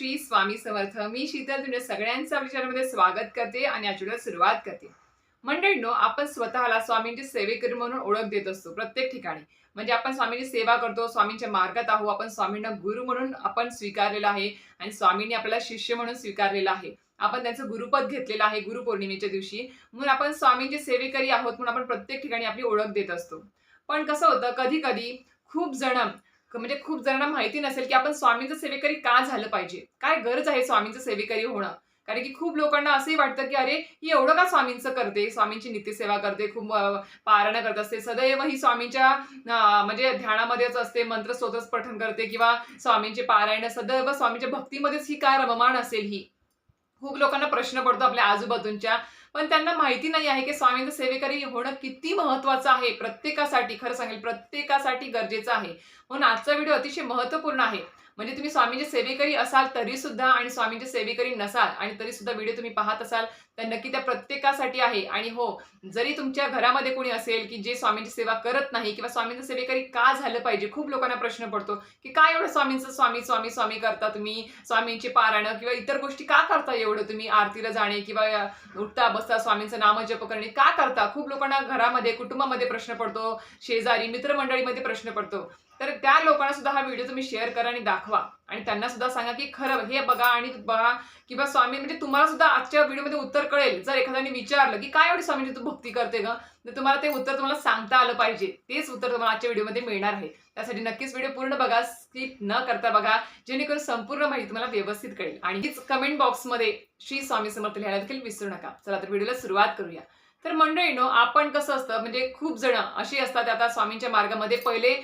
श्री स्वामी समर्थ. मी शीतल तुमच्या सगळ्यांचा विचारामध्ये स्वागत करते आणि या सुरुवात करते. मंडळींनो आपण स्वतःला स्वामींची सेवेकरी म्हणून ओळख देत असतो प्रत्येक ठिकाणी. म्हणजे आपण स्वामींची सेवा करतो स्वामींच्या मार्गात आहो आपण स्वामींना गुरु म्हणून आपण स्वीकारलेलं आहे आणि स्वामींनी आपल्याला शिष्य म्हणून स्वीकारलेलं आहे. आपण त्यांचं गुरुपद घेतलेलं आहे गुरुपौर्णिमेच्या दिवशी. म्हणून आपण स्वामींचे सेवेकरी आहोत म्हणून आपण प्रत्येक ठिकाणी आपली ओळख देत असतो. पण कसं होतं कधी कधी खूप जण म्हणजे खूप जणांना माहिती नसेल की आपण स्वामींचं सेवेकरी का झालं पाहिजे? काय गरज आहे स्वामींचं सेवेकरी होणं? कारण की खूप लोकांना असंही वाटतं की अरे ही एवढं का स्वामींचं करते? स्वामींची नित्यसेवा करते खूप अं, पारायण करत असते. सदैव ही स्वामींच्या म्हणजे ध्यानामध्येच असते मंत्र स्वतःच पठन करते किंवा स्वामींचे पारायण सदैव स्वामींच्या भक्तीमध्येच ही काय रममाण असेल ही. खूप लोकांना प्रश्न पडतो आपल्या आजूबाजूंच्या. पण त्यांना माहिती नाही आहे की स्वामींचं सेवेकरी होणं किती महत्वाचं आहे. प्रत्येकासाठी खरं सांगेल प्रत्येकासाठी गरजेचं आहे. म्हणून आजचा व्हिडिओ अतिशय महत्त्वपूर्ण आहे. म्हणजे तुम्ही स्वामींचे सेवेकरी असाल तरी सुद्धा आणि स्वामींचे सेवेकरी नसाल आणि तरी सुद्धा व्हिडिओ तुम्ही पाहत असाल तर नक्की त्या प्रत्येकासाठी आहे. आणि हो जरी तुमच्या घरामध्ये कोणी असेल की जे स्वामींची सेवा करत नाही किंवा स्वामींचं सेवेकरी का झालं पाहिजे खूप लोकांना प्रश्न पडतो की काय एवढं स्वामींचं स्वामी स्वामी स्वामी करता तुम्ही स्वामींची पारायणं किंवा इतर गोष्टी का करता एवढं? तुम्ही आरतीला जाणे किंवा उठता बसता स्वामींचं नामजप करणे का करता? खूप लोकांना घरामध्ये कुटुंबामध्ये प्रश्न पडतो शेजारी मित्रमंडळीमध्ये प्रश्न पडतो. तर त्या लोकांना सुद्धा हा व्हिडिओ तुम्ही शेअर करा आणि दाखवा. आणि त्यांना सुद्धा सांगा की खरं हे बघा आणि बघा किंवा स्वामी म्हणजे तुम्हाला सुद्धा आजच्या व्हिडिओमध्ये उत्तर कळेल. जर एखाद्याने विचारलं की काय एवढी स्वामींची तू भक्ती करते ग? तर तुम्हाला ते उत्तर तुम्हाला सांगता आलं पाहिजे. तेच उत्तर तुम्हाला आजच्या व्हिडिओमध्ये मिळणार आहे. त्यासाठी नक्कीच व्हिडिओ पूर्ण बघा स्किप न करता बघा. जेणेकरून संपूर्ण माहिती तुम्हाला व्यवस्थित कळेल. आणि हीच कमेंट बॉक्समध्ये श्री स्वामी समर्थ लिहायला देखील विसरू नका. चला तर व्हिडिओला सुरुवात करूया. तर मंडळीनो आपण कसं असतं म्हणजे खूप जण अशी असतात आता स्वामींच्या मार्गामध्ये. पहिले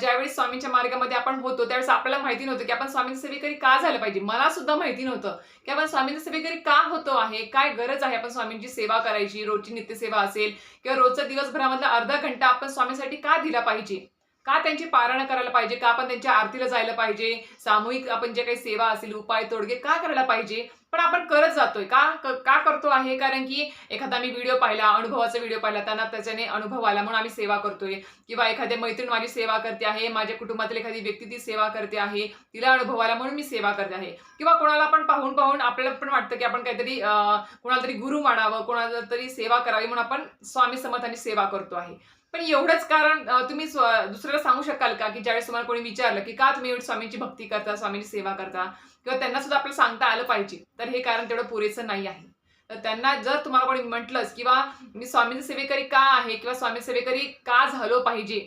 ज्यावेळी स्वामींच्या मार्गामध्ये आपण होतो त्यावेळेस आपल्याला माहिती नव्हतं की आपण स्वामींचं सेवेकरी का झालं पाहिजे. मला सुद्धा माहिती नव्हतं की आपण स्वामींचं सेवेकरी का होतो आहे काय गरज आहे आपण स्वामींची सेवा करायची रोजची नित्यसेवा असेल किंवा रोजचा दिवसभरामधला अर्धा घंटा आपण स्वामींसाठी का दिला पाहिजे? का त्यांची पारायण करायला पाहिजे? का आपण त्यांच्या आरतीला जायला पाहिजे? सामूहिक आपण जे काही सेवा असेल उपाय तोडगे का करायला पाहिजे? पण आपण करत जातोय. का का करतो आहे? कारण की एखादा मी व्हिडिओ पाहिला अनुभवाचा व्हिडिओ पाहिला त्यांना त्याच्याने अनुभव आला म्हणून आम्ही सेवा करतोय. किंवा एखाद्या मैत्रीण माझी सेवा करते आहे माझ्या कुटुंबातील एखादी व्यक्ती ती सेवा करते आहे तिला अनुभव आला म्हणून मी सेवा करते आहे. किंवा कोणाला पण पाहून पाहून आपल्याला पण वाटतं की आपण काहीतरी कोणाला तरी गुरु मानावं कोणाला तरी सेवा करावी म्हणून आपण स्वामी समर्थाने सेवा करतो आहे. पण एवढंच कारण तुम्ही स्व- दुसऱ्याला सांगू शकाल का की ज्यावेळेस तुम्हाला कोणी विचारलं की का तुम्ही एवढी स्वामींची भक्ती करता स्वामींची सेवा करता किंवा त्यांना सुद्धा आपल्याला सांगता आलं पाहिजे तर हे कारण तेवढं पुरेसं नाही आहे. तर त्यांना जर तुम्हाला कोणी म्हटलंच किंवा मी स्वामींचे सेवेकरी का आहे किंवा स्वामी सेवेकरी का झालो पाहिजे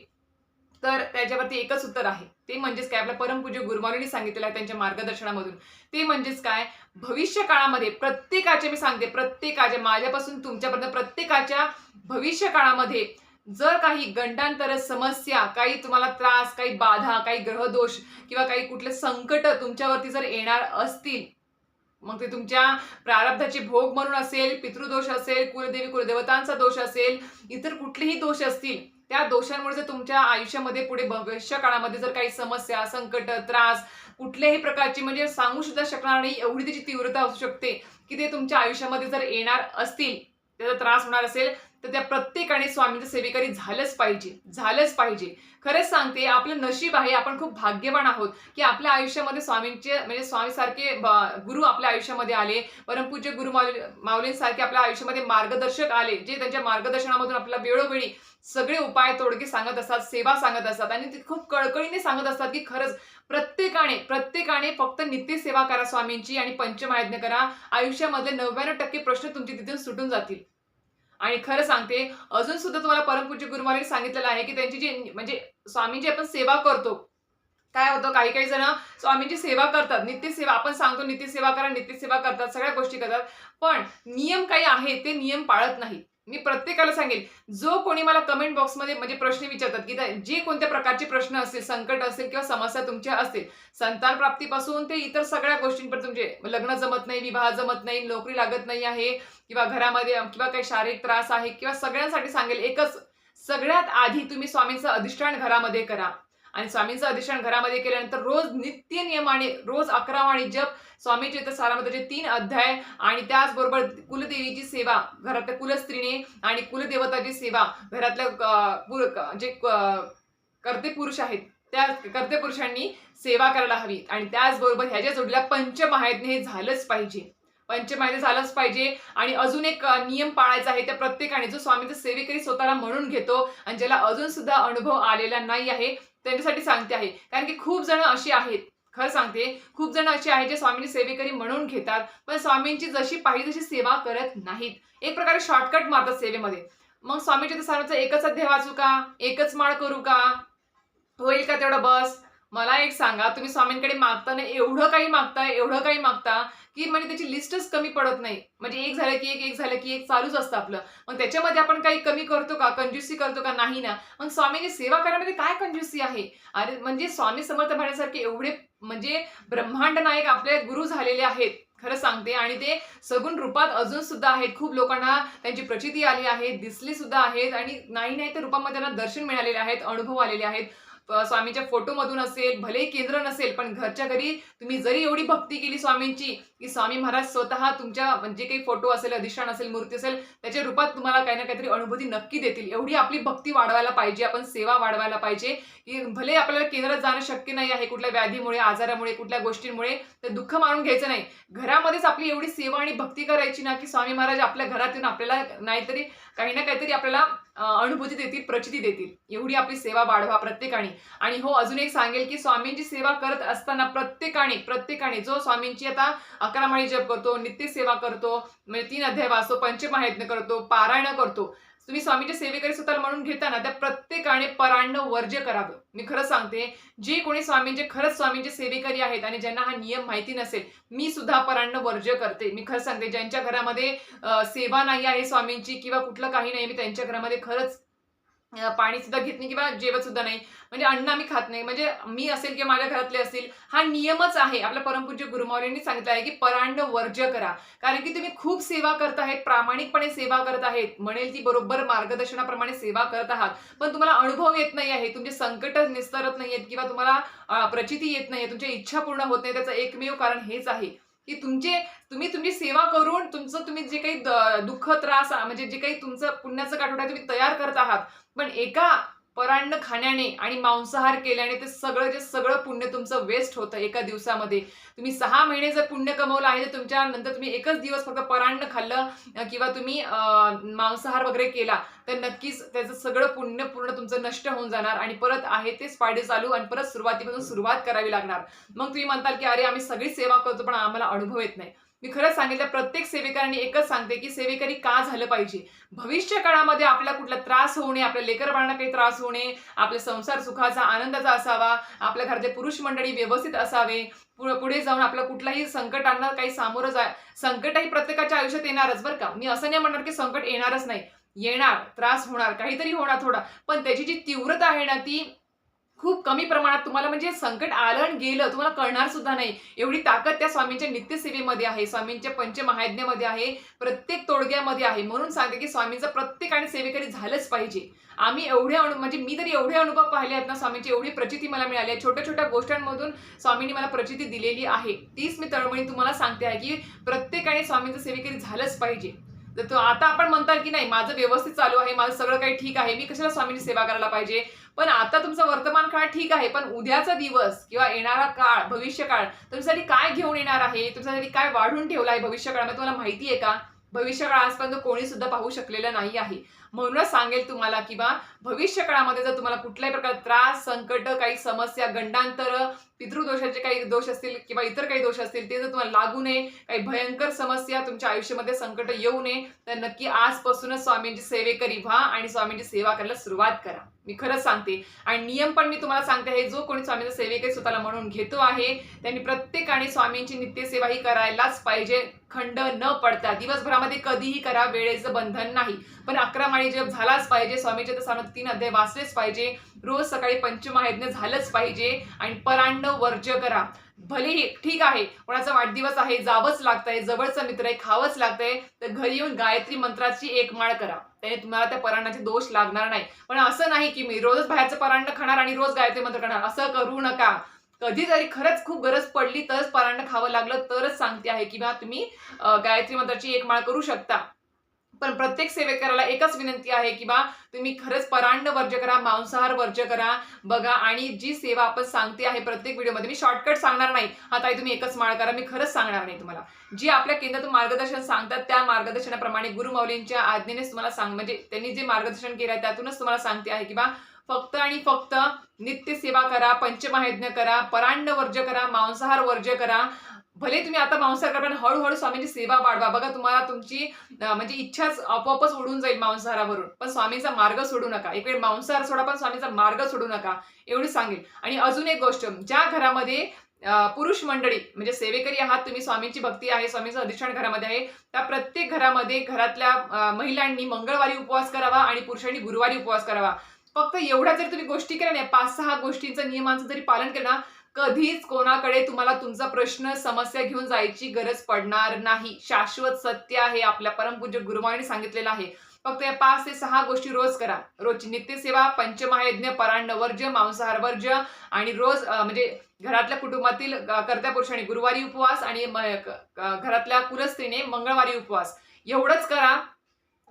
तर त्याच्यावरती एकच उत्तर आहे. ते म्हणजेच काय? आपल्या परमपूज्य गुरुमाऊलींनी सांगितलेलं आहे त्यांच्या मार्गदर्शनामधून. ते म्हणजेच काय? भविष्य काळामध्ये प्रत्येकाचे मी सांगते प्रत्येकाच्या माझ्यापासून तुमच्यापर्यंत प्रत्येकाच्या भविष्य काळामध्ये जर काही गंडांतर समस्या काही तुम्हाला त्रास काही बाधा काही ग्रहदोष किंवा काही कुठले संकट तुमच्यावरती जर येणार असतील मग ते तुमच्या प्रारब्धाचे भोग म्हणून असेल पितृदोष असेल कुलदेवी कुलदेवतांचा दोष असेल इतर कुठलेही दोष असतील त्या दोषांमुळे जर तुमच्या आयुष्यामध्ये पुढे भविष्य काळामध्ये जर काही समस्या संकट त्रास कुठल्याही प्रकारची म्हणजे सांगू सुद्धा शकणार नाही एवढी त्याची तीव्रता असू शकते की ते तुमच्या आयुष्यामध्ये जर येणार असतील त्याचा त्रास होणार असेल तर त्या प्रत्येकाने स्वामींचं सेवेकरी झालंच पाहिजे झालंच पाहिजे. खरंच सांगते आपलं नशीब आहे आपण खूप भाग्यवान आहोत की आपल्या आयुष्यामध्ये स्वामींचे म्हणजे स्वामीसारखे गुरु आपल्या आयुष्यामध्ये आले. परमपूज्य गुरु माऊली माऊलींसारखे आपल्या आयुष्यामध्ये मार्गदर्शक आले जे त्यांच्या मार्गदर्शनामधून आपल्याला वेळोवेळी सगळे उपाय तोडके सांगत असतात सेवा सांगत असतात आणि ते खूप कळकळीने सांगत असतात की खरंच प्रत्येकाने प्रत्येकाने फक्त नित्य सेवा करा स्वामींची आणि पंचमहायज्ञ करा. आयुष्यामधले नव्याण्णव टक्के प्रश्न तुमचे तिथून सुटून जातील. आणि खरं सांगते अजून सुद्धा तुम्हाला परमपूज्य गुरुमारी सांगितलेलं आहे की त्यांची म्हणजे जी म्हणजे स्वामींची आपण सेवा करतो काय होतं काही काही जण स्वामींची सेवा करतात नित्यसेवा आपण सांगतो नित्यसेवा करा नित्यसेवा करतात सगळ्या गोष्टी करतात पण नियम काही आहे ते नियम पाळत नाहीत. मी प्रत्येकाला सांगेल जो कोणी मला कमेंट बॉक्समध्ये म्हणजे प्रश्न विचारतात की त्या- जे कोणत्या प्रकारचे प्रश्न असतील संकट असेल किंवा समस्या तुमच्या असतील संतान प्राप्तीपासून ते इतर सगळ्या गोष्टींपर्यंत तुमचे लग्न जमत नाही विवाह जमत नाही नोकरी लागत नाही आहे किंवा घरामध्ये किंवा काही शारीरिक त्रास आहे किंवा सगळ्यांसाठी सांगेल एकच सगळ्यात आधी तुम्ही स्वामींचं अधिष्ठान घरामध्ये करा. आणि स्वामींचं अधिष्ठान घरामध्ये केल्यानंतर रोज नित्य नियमाने रोज अकरा वाणी जप स्वामीचे तर सारामताचे तीन अध्याय आणि त्याचबरोबर कुलदेवीची सेवा घरातल्या कुलस्त्रीने आणि कुलदेवताची सेवा घरातल्या जे कर्ते पुरुष आहेत त्या कर्ते पुरुषांनी सेवा करायला हवी. आणि त्याचबरोबर ह्याच्या जोडीला पंचमहायज्ञ हे झालंच पाहिजे. पंचमहायज्ञ झालंच पाहिजे. आणि अजून एक नियम पाळायचा आहे त्या प्रत्येकाने जो स्वामीचा सेवेकरी स्वतःला म्हणून घेतो आणि ज्याला अजून सुद्धा अनुभव आलेला नाही आहे त्यांच्यासाठी सांगते आहे. कारण की खूप जण अशी आहेत खरं सांगते खूप जण असे आहेत जे स्वामींची सेवेकरी म्हणून घेतात पण स्वामींची जशी पाहिजे तशी सेवा करत नाहीत. एक प्रकारे शॉर्टकट मारतात सेवेमध्ये. मग स्वामीच्या तर सर्वांचं एकच अध्याय वाचू का? एकच माळ करू का? होईल का तेवढं बस? मला एक सांगा तुम्ही स्वामींकडे मागताना एवढं काही मागताय एवढं काही मागता की म्हणजे त्याची लिस्टच कमी पडत नाही. म्हणजे एक झालं की एक एक झालं की एक चालूच असतं आपलं. मग त्याच्यामध्ये आपण काही कमी करतो का कंज्युसी करतो का नाही ना. मग स्वामींची सेवा करण्यामध्ये काय कंज्युसी आहे? अरे म्हणजे स्वामी समर्थ म्हणण्यासारखे एवढे म्हणजे ब्रह्मांड नायक आपले गुरु झालेले आहेत. खरं सांगते. आणि ते सगुण रूपात अजून सुद्धा आहेत. खूप लोकांना त्यांची प्रचिती आली आहे दिसली सुद्धा आहेत. आणि नाही नाही तर रूपामध्ये त्यांना दर्शन मिळालेले आहेत अनुभव आलेले आहेत. स्वामींच्या फोटोमधून असेल भले केंद्र नसेल पण घरच्या घरी तुम्ही जरी एवढी भक्ती केली स्वामींची की स्वामी महाराज स्वतः तुमच्या म्हणजे काही फोटो असेल अधिष्ठान असेल मूर्ती असेल त्याच्या रूपात तुम्हाला काही ना काहीतरी अनुभूती नक्की देतील. एवढी आपली भक्ती वाढवायला पाहिजे आपण सेवा वाढवायला पाहिजे की भले आपल्याला केंद्रात जाणं शक्य नाही आहे कुठल्या व्याधीमुळे आजारामुळे कुठल्या गोष्टींमुळे तर दुःख मानून घ्यायचं नाही. घरामध्येच आपली एवढी सेवा आणि भक्ती करायची ना की स्वामी महाराज आपल्या घरात येऊन आपल्याला नाहीतरी काही ना काहीतरी आपल्याला अनुभूती देतील प्रचिती देतील. एवढी आपली सेवा वाढवा प्रत्येकाने. आणि हो अजून एक सांगेल की स्वामींची सेवा करत असताना प्रत्येकाने प्रत्येकाने जो स्वामींची आता अकरा माळी जप करतो नित्य सेवा करतो म्हणजे तीन अध्याय वाचतो पंचमहायत्न करतो पारायण करतो तुम्ही स्वामीच्या सेवेकरी स्वतःला म्हणून घेताना त्या प्रत्येकाने परांड वर्ज्य करावं. मी खरं सांगते जे कोणी स्वामींचे खरंच स्वामींचे सेवेकरी आहेत आणि ज्यांना हा नियम माहिती नसेल मी सुद्धा परांड वर्ज्य करते. मी खरं सांगते ज्यांच्या घरामध्ये सेवा नाही आहे स्वामींची किंवा कुठलं काही नाही मी त्यांच्या घरामध्ये खरंच पाणी सुद्धा घेत नाही किंवा जेवत सुद्धा नाही. म्हणजे अन्न आम्ही खात नाही. म्हणजे मी असेल किंवा माझ्या घरातले असतील हा नियमच आहे. आपल्या परमपूज्य गुरुमाऊलींनी सांगितलं आहे की परांड वर्ज्य करा. कारण की तुम्ही खूप सेवा करत आहेत प्रामाणिकपणे सेवा करत आहेत. म्हणेल ती बरोबर मार्गदर्शनाप्रमाणे सेवा करत आहात. पण तुम्हाला अनुभव येत नाही आहे तुमचे संकट निस्तरत नाही आहेत किंवा तुम्हाला प्रचिती येत नाही तुमच्या इच्छा पूर्ण होत नाही त्याचं एकमेव कारण हेच आहे. की तुमचे तुम्ही तुमची सेवा करून तुमचं तुम्ही जे काही दुःख त्रास म्हणजे जे काही तुमचं पुण्याचं काठोडा तुम्ही तयार करत आहात पण एका परान्न खाण्याने आणि मांसाहार केल्याने ते सगळं जे सगळं पुण्य तुमचं वेस्ट होतं एका दिवसामध्ये. तुम्ही सहा महिने जर पुण्य कमवलं आहे तर तुमच्या नंतर तुम्ही एकच दिवस फक्त परान्न खाल्लं किंवा तुम्ही मांसाहार वगैरे केला तर नक्कीच त्याचं सगळं पुण्य पूर्ण तुमचं नष्ट होऊन जाणार आणि परत आहे तेच फायदे चालू आणि परत सुरुवातीपासून सुरुवात करावी लागणार. मग तुम्ही म्हणताल की अरे आम्ही सगळी सेवा करतो पण आम्हाला अनुभव येत नाही. मी खरंच सांगितलं प्रत्येक सेवेकरांनी एकच सांगते की सेवेकरी का झालं पाहिजे? भविष्य काळामध्ये आपला कुठला त्रास होऊ नये आपल्या लेकरबाळांना काही त्रास होऊ नये आपल्या संसार सुखाचा आनंदाचा असावा आपल्या घरातले पुरुष मंडळी व्यवस्थित असावे पुढे पुढे जाऊन आपलं कुठलाही संकटांना काही सामोरं जा संकटही प्रत्येकाच्या आयुष्यात येणारच बरं का? मी असं नाही म्हणणार की संकट येणारच नाही. येणार त्रास होणार काहीतरी होणार थोडा पण त्याची जी तीव्रता आहे ना ती खूप कमी प्रमाणात तुम्हाला म्हणजे संकट आलं आणि गेलं तुम्हाला कळणार सुद्धा नाही. एवढी ताकद त्या स्वामींच्या नित्यसेवेमध्ये आहे स्वामींच्या पंचमहायज्ञामध्ये आहे प्रत्येक तोडग्यामध्ये आहे. म्हणून सांगते की स्वामींचा प्रत्येकाने सेवेकरी झालंच पाहिजे. आम्ही एवढे अनु म्हणजे मी तरी एवढे अनुभव पाहिले आहेत ना स्वामींची एवढी प्रचिती मला मिळाली आहे. छोट्या छोट्या गोष्टींमधून स्वामींनी मला प्रचिती दिलेली आहे. तीच मी तळमळी तुम्हाला सांगते आहे की प्रत्येकाने स्वामींचं सेवेकरी झालंच पाहिजे. तर आता आपण म्हणताल की नाही माझं व्यवस्थित चालू आहे माझं सगळं काही ठीक आहे मी कशाला स्वामींची सेवा करायला पाहिजे? पण आता तुमचा वर्तमान काळ ठीक आहे पण उद्याचा दिवस किंवा येणारा काळ भविष्य काळ तुमच्यासाठी काय घेऊन येणार आहे? तुमच्यासाठी काय वाढून ठेवला आहे भविष्य काळामध्ये तुम्हाला माहिती आहे का? भविष्य काळ आजपर्यंत कोणी सुद्धा पाहू शकलेलं नाही आहे. म्हणूनच सांगेल तुम्हाला किंवा भविष्य काळामध्ये जर तुम्हाला कुठल्याही प्रकार त्रास संकट काही समस्या गंडांतर पितृदोषाचे काही दोष असतील किंवा इतर काही दोष असतील ते जर तुम्हाला लागू नये काही भयंकर समस्या तुमच्या आयुष्यामध्ये संकट येऊ नये तर नक्की आजपासूनच स्वामींची सेवेकरी व्हा आणि स्वामींची सेवा करायला सुरुवात करा. मी खरंच सांगते. आणि नियम पण मी तुम्हाला सांगते आहे जो कोणी स्वामींचा सेवेकरी स्वतःला म्हणून घेतो आहे त्यांनी प्रत्येकाने स्वामींची नित्यसेवा ही करायलाच पाहिजे. खंड न पडता. दिवसभरामध्ये कधीही करा वेळेचं बंधन नाही. पण अकरा माळी जप झालाच पाहिजे स्वामीचे तर सांगत तीन अध्याय वाचलेच पाहिजे रोज सकाळी पंचमहायज्ञ झालंच पाहिजे आणि परांड वर्ज्य करा. भलेही ठीक आहे कोणाचा वाढदिवस आहे जावंच लागतंय जवळचा मित्र आहे खावंच लागतंय तर घरी येऊन गायत्री मंत्राची एक माळ करा. त्याने तुम्हाला त्या परांडाचे दोष लागणार नाही. पण असं नाही की मी रोजच बाहेरचं परांड खाणार आणि रोज गायत्री मंत्र करणार. असं करू नका. कधीतरी खरंच खूप गरज पडली तरच परांड खावं लागलं तरच सांगते आहे की तुम्ही गायत्री मंत्राची एक माळ करू शकता. पण प्रत्येक सेवेकराला एकच विनंती आहे की बा तुम्ही खरंच परांड वर्ज करा मांसाहार वर्ज करा. बघा आणि जी सेवा आपण सांगते आहे प्रत्येक व्हिडिओमध्ये मी शॉर्टकट सांगणार नाही. हा ताई तुम्ही एकच माळ करा मी खरंच सांगणार नाही तुम्हाला. जी आपल्या केंद्रातून मार्गदर्शन सांगतात त्या मार्गदर्शनाप्रमाणे गुरुमौलींच्या आज्ञेनेच तुम्हाला सांग म्हणजे त्यांनी जे मार्गदर्शन केलं आहे त्यातूनच तुम्हाला सांगते आहे की बा फक्त आणि फक्त नित्य सेवा करा पंचमहायज्ञ करा परांड वर्ज करा मांसाहार वर्ज करा भले तुम्ही आता मांसाहार करा पण हळूहळू स्वामींची सेवा वाढवा. बघा तुम्हाला तुमची म्हणजे इच्छाच आपोआपच उडून जाईल मांसाहारावरून. पण स्वामींचा मार्ग सोडू नका. एक वेळ मांसाहार सोडा पण स्वामींचा मार्ग सोडू नका. एवढी सांगेल आणि अजून एक गोष्ट ज्या घरामध्ये पुरुष मंडळी म्हणजे सेवेकरी आहात तुम्ही स्वामींची भक्ती आहे स्वामींचं अधिष्ठान घरामध्ये आहे त्या प्रत्येक घरामध्ये घरातल्या महिलांनी मंगळवारी उपवास करावा आणि पुरुषांनी गुरुवारी उपवास करावा. फक्त एवढ्या जरी तुम्ही गोष्टी केल्या नाही पाच सहा गोष्टींचं नियमांचं जरी पालन केलं ना कधीच कोणाकडे तुम्हाला तुमचा प्रश्न समस्या घेऊन जायची गरज पडणार नाही. शाश्वत सत्य आहे आपल्या परमपूज्य गुरुमाने सांगितलेलं आहे. फक्त या पाच ते सहा गोष्टी रोज करा. रोजची नित्यसेवा पंचमहायज्ञ परांड वर्ज्य मांसाहार वर्ज्य आणि रोज म्हणजे घरातल्या कुटुंबातील कर्त्या पुरुषांनी गुरुवारी उपवास आणि घरातल्या कुलस्त्रीने मंगळवारी उपवास. एवढंच करा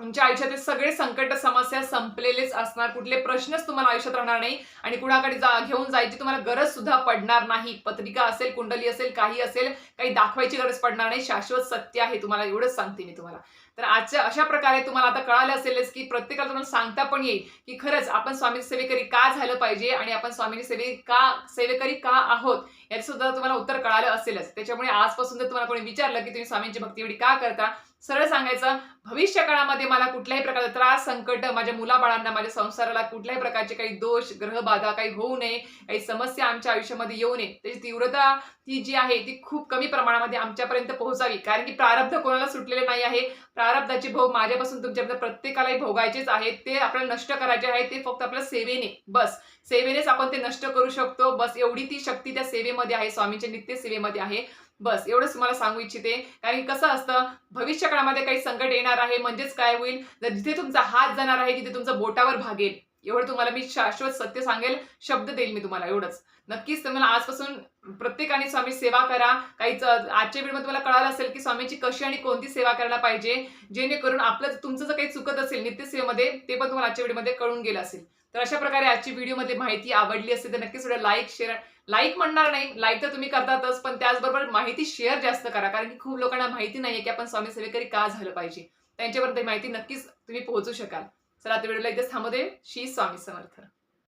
तुमच्या आयुष्यातील सगळे संकट समस्या संपलेलेच असणार. कुठले प्रश्नच तुम्हाला आयुष्यात राहणार नाही. आणि कुणाकडे जा घेऊन जायची तुम्हाला गरज सुद्धा पडणार नाही. पत्रिका असेल कुंडली असेल काही असेल काही दाखवायची गरज पडणार नाही. शाश्वत सत्य आहे तुम्हाला एवढंच सांगते मी तुम्हाला. तर आजच्या अशा प्रकारे तुम्हाला आता कळालं असेलच की प्रत्येकाला तुम्हाला सांगता पण येईल की खरंच आपण स्वामी सेवेकरी का झालं पाहिजे आणि आपण स्वामी सेवे का सेवेकरी का आहोत? याचं सुद्धा तुम्हाला उत्तर कळालं असेलच. त्याच्यामुळे आजपासून जर तुम्हाला कोणी विचारलं की तुम्ही स्वामींची भक्ती एवढी का करता सरळ सांगायचं भविष्य काळामध्ये मला कुठल्याही प्रकारचा त्रास संकट माझ्या मुलाबाळांना माझ्या संसाराला कुठल्याही प्रकारचे काही दोष ग्रहबाधा काही होऊ नये काही समस्या आमच्या आयुष्यामध्ये येऊ नये. त्याची तीव्रता ती जी आहे ती खूप कमी प्रमाणामध्ये आमच्यापर्यंत पोहोचावी. कारण की प्रारब्ध कोणाला सुटलेले नाही आहे. प्रारब्धाचे भोग माझ्यापासून तुमच्यापर्यंत प्रत्येकालाही भोगायचेच आहेत. ते आपल्याला नष्ट करायचे आहे ते फक्त आपल्या सेवेने बस. सेवेनेच आपण ते नष्ट करू शकतो. बस एवढी ती शक्ती त्या सेवेमध्ये आहे स्वामींच्या नित्य सेवेमध्ये आहे. बस एवढंच तुम्हाला सांगू इच्छिते. कारण की कसं असतं भविष्य काळामध्ये काही संकट येणार आहे म्हणजेच काय होईल? जर जिथे तुमचा हात जाणार आहे तिथे तुमचं बोटावर भागेल. एवढं तुम्हाला मी शाश्वत सत्य सांगेल शब्द देईल मी तुम्हाला एवढंच. नक्कीच तुम्हाला आजपासून प्रत्येकाने स्वामी सेवा करा. काहीच आजच्या व्हिडिओमध्ये तुम्हाला कळालं असेल की स्वामीची कशी आणि कोणती सेवा करायला पाहिजे जेणेकरून आपलं तुमचं जर काही चुकत असेल नित्यसेवेमध्ये ते पण तुम्हाला आजच्या व्हिडिओमध्ये कळून गेलं असेल. तर अशा प्रकारे आजची व्हिडिओमध्ये माहिती आवडली असेल तर नक्कीच लाईक शेअर लाईक म्हणणार नाही. लाईक तर तुम्ही करतातच पण त्याचबरोबर माहिती शेअर जास्त करा कारण की खूप लोकांना माहिती नाहीये की आपण स्वामी सेवेकरी का झालं पाहिजे. त्यांच्यापर्यंत माहिती नक्कीच तुम्ही पोहोचू शकाल. चला आता व्हिडिओला एकदा थांबवते. दे श्री स्वामी समर्थ.